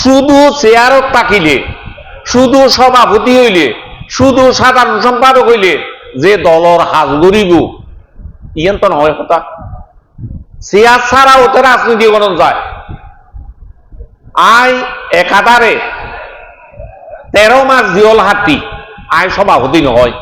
শুধু চেয়ারত তাকিলে শুধু সভাপতি হইলে, শুধু সাধারণ সম্পাদক হইলে যে দলর হাজ গরিব ইয়ান তো নহয় কথা। চেয়ার ছাড়া ওতে রাজনীতি করা যায়। আই একাধারে তেরো মাস জিওল হাতি আই সভাপতি নহয়।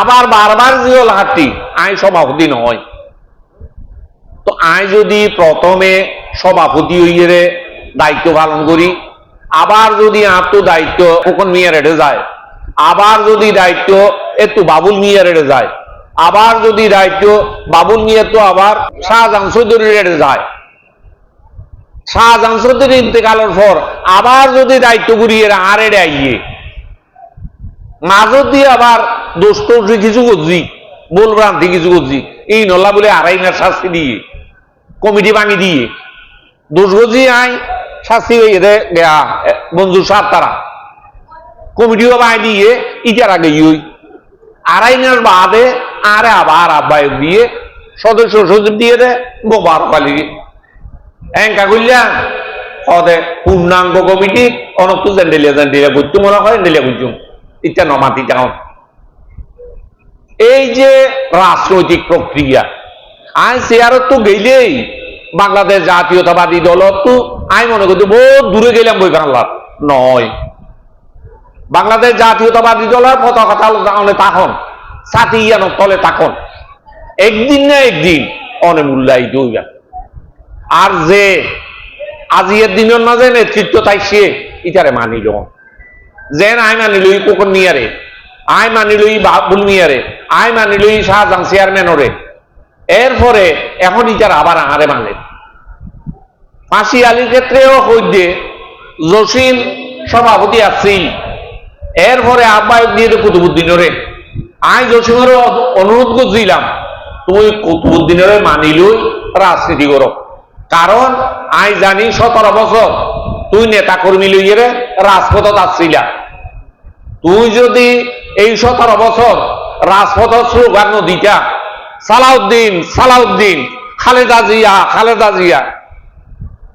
আবার বারবার জিওল হাতি আই সভাপতি নহয়। তো আই যদি প্রথমে সভাপতি হইয়ে দায়িত্ব পালন করি। আবার যদি আত্ম দায়িত্ব খোকন মিয়ার এড়ে যায়, আবার যদি দায়িত্ব একটু বাবুল মিয়ার এড়ে যায়, আবার যদি দায়িত্ব বাবুল মিয়ার তো আবার শাহজাহান চৌধুরীর এড়ে যায়। শাহজাহান চৌধুরীর ইন্তেকালের পর আবার যদি দায়িত্ব ঘুরিয়ে আর আইয়ে। মাঝত দিয়ে আবার দোস্ত কিছু করছি বলভ্রান্তি কিছু করছি। এই নল্লা বলে আড়াই মাস শাস্তি দিয়ে, কমিটি ভাঙি দিয়ে। দোষ গজি আই শাস্তি সাত তারা। কমিটিও বাই দিয়ে ইটার আগে আড়াই মাস বাদে আরে আবার আব্বায়ক দিয়ে সদস্য সচিব দিয়ে দে, গোবার পালি। এঙ্কা কইলা হদে পূর্ণাঙ্গ কমিটি অনক তো জেন্ডেলিয়া জেন্ডেলিয়া বুঝতে মনে হয়, জেন্ডেলিয়া বুঝুম ইটা নমাতি যাও। এই যে রাজনৈতিক প্রক্রিয়া আই চেয়ারত তো গেলেই বাংলাদেশ জাতীয়তাবাদী দল তো আই মনে করছি বহুত দূরে গেলাম বই বাংলার নয়। বাংলাদেশ জাতীয়তাবাদী দলের পতাকা তাহলে তাখন সাথী ইয়ানো তলে তাখন একদিন না একদিন অনে মূল্যায়িত হইবা আর যে আজিয়ের দিনের মাঝে নেতৃত্ব তাই সে ইটারে মানিল যেন আই মানিল ই কোকন মিয়ারে আই মানিল ই বাবুল মিয়ারে আই মানিল ই শাহজাহান চেয়ারম্যানরে এরপরে এখন ইটার আবার আহারে মানে ফাঁসি আলীর ক্ষেত্রেও হইতে জসিম সভাপতি আসছিল এরপরে আব্বায়ক দিয়ে কুতুবুদ্দিনরে আই জসিমের অনুরোধ করছিলাম, তুই কুতুবুদ্দিনের মানিলই, রাজনীতি করো। কারণ আই জানি সতেরো বছর তুই নেতা কর্মী লইয়ে রাজপথত আসছিলা। তুই যদি এই সতেরো বছর রাজপথ স্লোগান নদীটা সালাউদ্দিন সালাউদ্দিন, খালেদা জিয়া খালেদা জিয়া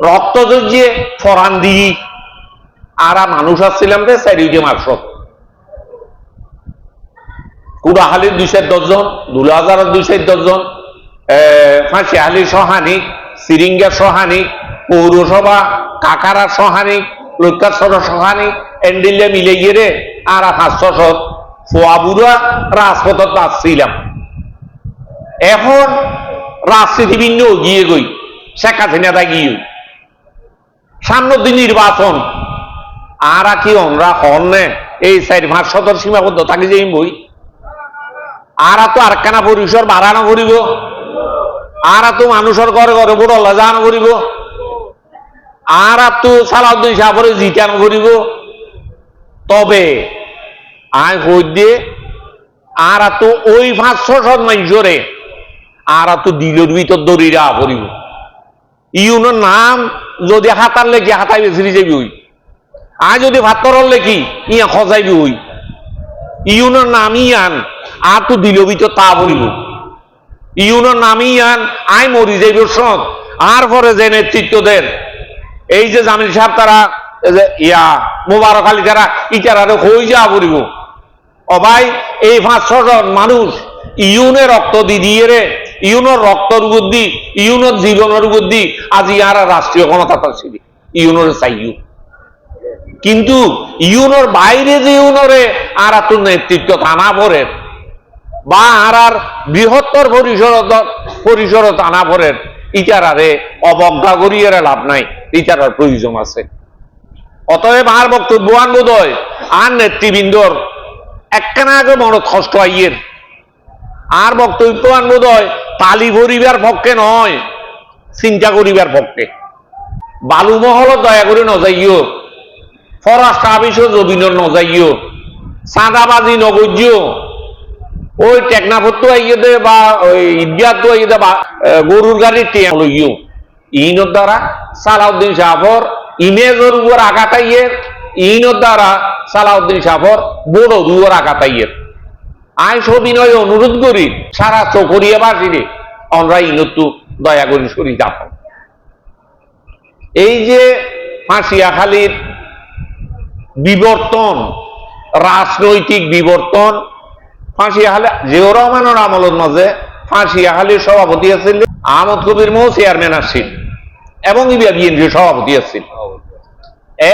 রক্ত জড়িয়ে ফরান দিই আর মানুষ আসছিলাম রে চারিটে মার্চ কুড়াহালির দুইশের দশজন দুলাহাজারের দুইশের দশজন ফাঁসিহালি সহানিক সিরিঙ্গা সহানিক পৌরসভা কাকারা সহানিক লক্ষ্যাসর সহানিক এন্ডিলে মিলে গিয়ে রে আর হাস্যস ফোয়াবুরা রাজপথত আসছিলাম এখন রাজনীতি ভিন্ন গিয়ে গই শেখ হাসিনা গিয়ে সামনের দিন নির্বাচন। আর কি আমরা হন নে। এই চারি পাঁচ সদর সীমাবদ্ধ থাকি যে বই। আর তো আরকানা পরিসর বাড়ানো করিব। আর তো মানুষের ঘরে ঘরে বড় লাজানো করিব। আর তো সালাউদ্দিন সাহরে জিতানো করিব। তবে আয় কই দিয়ে, আর তো ওই পাঁচশো সদ মানুষরে আর তো দিলের ভিতর দড়িরা পড়িব ইউনের নাম যদি হাতার লেখি হাতাই বেছিরি যাবি ওই। আয় যদি ভাতর লেখি, ইয়া খজাইবি ওই। ইউনের নাম ইয়ান, আর তো দিল ভিতর তা বলিব। ইউনের নাম ইয়ান, আই মরি যাইব সৎ আর পরে যে নেতৃত্ব দেন, এই যে জামিল সাহেব তারা ইয়া, মোবারক আলী তারা ইটারা হই যা পড়িব ও ভাই, এই পাঁচ ছজন মানুষ ইউনে রক্ত দিয়ে রে ইউনোর রক্তর বুদ্ধি, ইউনোর জীবনের বুদ্ধি, আজ ইয়ারা রাষ্ট্রীয় ক্ষমতা পাচ্ছিল ইউনোর চাইউ কিন্তু ইউনোর বাইরে যে ইউনোরে আর তো নেতৃত্ব থানা পড়ে বা আর বৃহত্তর পরিসর পরিসর থানা পড়ে ইটারারে অবজ্ঞা করিয়ে লাভ নাই ইটারার প্রয়োজন আছে। অতএব আর বক্তব্য আন বোধ হয়, আর নেতৃবৃন্দর একখানা আগে মনত কষ্ট আইয়ের। আর বক্তব্য আন তালি ভরিবার পক্ষে নয়, চিন্তা করিবার পক্ষে। বালুমহল দয়া করে নজাইও। ফরাস্ট আবিস জবিন নজাইও। চাঁদাবাজি নগজ্য ওই টেকনাফত আইয়ে দে বা ওই ঈদগাহ তো আইয়ে দে বা গরুর গাড়ি টিয়া লইও। ইনোর দ্বারা সালাউদ্দিন শাহর ইমেজের উপর আঘাতাইয়ে ইনোর দ্বারা সালাউদ্দিন শাহর বড় দুয়ার আঘাতাইয়ে আই সবিনয় অনুরোধ করি, সারা চকরিয়া বাসিরে আমরা ইনতু দয়া করি সরি যাব এই যে ফাঁসিয়াখালীর বিবর্তন, রাজনৈতিক বিবর্তন, ফাঁসিয়াখালী জিয়র রহমানের আমলের মাঝে ফাঁসিয়াখালীর সভাপতি আছিল আহমদ কবির মৌ, চেয়ারম্যান আসছিল এবং ইবিয়া বিএনপির সভাপতি আসছিল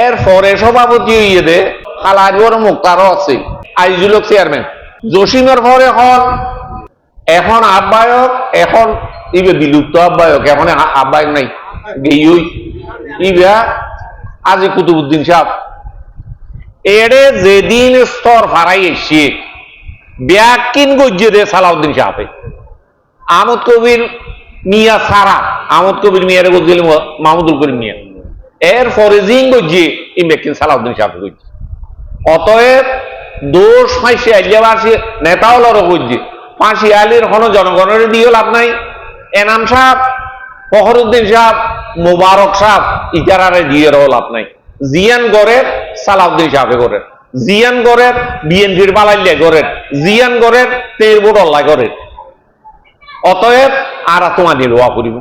এর পরে সভাপতি হইয়ে দে খালাজবর মুক্তারও আছে আইজুলক চেয়ারম্যান। জসিমের পরে এখন এখন আহ্বায়ক, এখন ইবে বিলুপ্ত আহ্বায়ক, এখন আ- আহ্বায়ক নাই ইবা আজি কুতুবুদ্দিন সাহেব। এড়ে যেদিন স্তর ফারাই এসে, ব্যাকিন গজ্জে দে সালাউদ্দিন সাহেবে। আমদ কবির মিয়া সারা আমদ কবির মিয়ারে গজ্জিল মাহমুদুল করিম মিয়া। এর পরে জিং গজ্জে ইমেকিন সালাউদ্দিন সাহেব গজ্জে। অতএব দোষ ফাঁসি আইলিয়াবাসী নেতা হলো গজ্জে ফাঁসি আলির কোনো জনগণের দিয়েও লাভ নাই। এনাম সাহেব, ফখরুদ্দিন সাহেব, মুবারক সাহেব, ইজারারে দিয়ে লাভ নাই। জিয়ান গড়ের সালাউদ্দিন সাহেবে গড়ের জিয়ান গড়ের বিএনপির বালাইলে গড়ের জিয়ান গড়ের তের বোডল্লা গড়ের অতএব আর তোমাদের রোয়া করিব।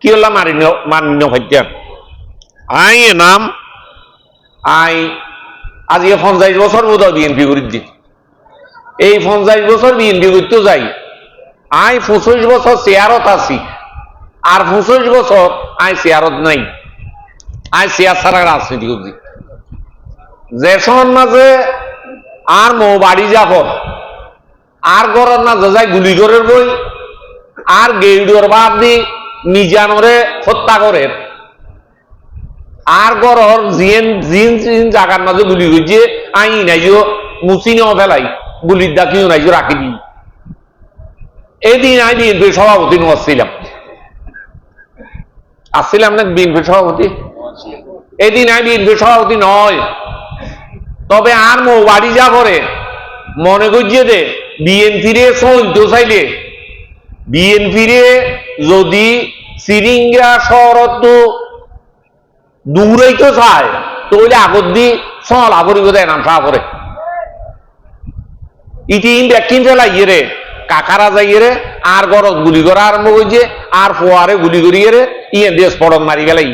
কি হল মানিন্য ভাজ্যা আই নাম আই আজকে পঞ্চাশ বছর বোধ হয় বিএনপি করে দি এই পঞ্চাশ বছর বিএনপি করতে যাই, আই পঁচিশ বছর চেয়ারত আছি, আর পঁচিশ বছর আই চেয়ারত নাই। আই চেয়ার ছাড়া রাজনীতি করছি। যেসন মাঝে আর মৌ বাড়ি যাবর আর গরর না যাই গুলি করে বই, আর গেইডর বাদ দি নিজানরে হত্যা করে আর গরর জিন জিন জিন জাগার মাঝে গুলি হইছে আই নাইজো মুসি ন ফেলাই গুলির দাকিও নাইজো রাখি দি এদিন আমি বিএনপির সভাপতি আসছিলাম আসছিলাম না বিএনপির সভাপতি? এদিন আমি বিএনপির সভাপতি নয় তবে আর মো বাড়ি যা পরে মনে করছে দে বিএনপিরে সইতে চাইলে, বিএনপিরে যদি সিরিঙ্গা শহরত দূরেই তো চায়। তাহলে আগত দি সল আগরি বোধহয় নাম সাহা করে ইটি ইন ব্যাকিন ফেলা ইয়ে রে কাকারা যাইয়ে রে আর গরত গুলি করা আরম্ভ হয়েছে আর ফোয়ারে গুলি করিয়ে ইয়ে দেশ পড়ক মারি গেলাই